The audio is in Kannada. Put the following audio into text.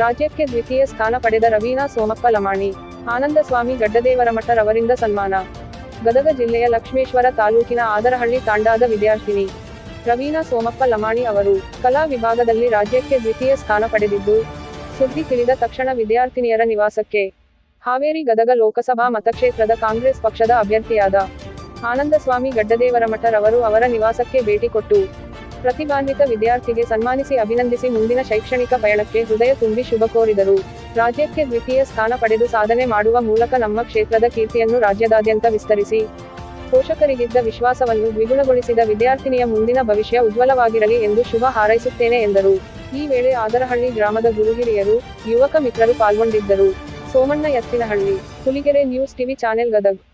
ರಾಜ್ಯಕ್ಕೆ ದ್ವಿತೀಯ ಸ್ಥಾನ ಪಡೆದ ರವೀನಾ ಸೋಮಪ್ಪ ಲಮಾಣಿ ಆನಂದಸ್ವಾಮಿ ಗಡ್ಡದೇವರಮಠ ರವರಿಂದ ಸನ್ಮಾನ. ಗದಗ ಜಿಲ್ಲೆಯ ಲಕ್ಷ್ಮೇಶ್ವರ ತಾಲೂಕಿನ ಆದರಹಳ್ಳಿ ತಾಂಡಾದ ವಿದ್ಯಾರ್ಥಿನಿ. ರವೀನಾ ಸೋಮಪ್ಪ ಲಮಾಣಿ ಅವರು ಕಲಾ ವಿಭಾಗದಲ್ಲಿ ರಾಜ್ಯಕ್ಕೆ ದ್ವಿತೀಯ ಸ್ಥಾನ ಪಡೆದಿದ್ದು, ಸುದ್ದಿ ತಿಳಿದ ತಕ್ಷಣ ವಿದ್ಯಾರ್ಥಿನಿಯರ ನಿವಾಸಕ್ಕೆ. ಹಾವೇರಿ ಗದಗ ಲೋಕಸಭಾ ಮತಕ್ಷೇತ್ರದ ಕಾಂಗ್ರೆಸ್ ಪಕ್ಷದ ಅಭ್ಯರ್ಥಿಯಾದ ಆನಂದಸ್ವಾಮಿ ಗಡ್ಡದೇವರಮಠ ರವರು ಅವರ ನಿವಾಸಕ್ಕೆ ಭೇಟಿ ಕೊಟ್ಟು ಪ್ರತಿಭಾನ್ವಿತ ವಿದ್ಯಾರ್ಥಿಗೆ ಸನ್ಮಾನಿಸಿ ಅಭಿನಂದಿಸಿ ಮುಂದಿನ ಶೈಕ್ಷಣಿಕ ಪಯಣಕ್ಕೆ ಹೃದಯ ತುಂಬಿ ಶುಭ ಕೋರಿದರು. ರಾಜ್ಯಕ್ಕೆ ದ್ವಿತೀಯ ಸ್ಥಾನ ಪಡೆದು ಸಾಧನೆ ಮಾಡುವ ಮೂಲಕ ನಮ್ಮ ಕ್ಷೇತ್ರದ ಕೀರ್ತಿಯನ್ನು ರಾಜ್ಯದಾದ್ಯಂತ ವಿಸ್ತರಿಸಿ. ಪೋಷಕರಿಗಿದ್ದ ವಿಶ್ವಾಸವನ್ನು ದ್ವಿಗುಣಗೊಳಿಸಿದ ವಿದ್ಯಾರ್ಥಿನಿಯ ಮುಂದಿನ ಭವಿಷ್ಯ ಉಜ್ವಲವಾಗಿರಲಿ ಎಂದು ಶುಭ ಹಾರೈಸುತ್ತೇನೆ ಎಂದರು. ಈ ವೇಳೆ ಆದರಹಳ್ಳಿ ಗ್ರಾಮದ ಗುರುಗಿರಿಯರು, ಯುವಕ ಮಿತ್ರರು ಪಾಲ್ಗೊಂಡಿದ್ದರು. Somanna Ettinahalli Huligere news TV channel Gadag.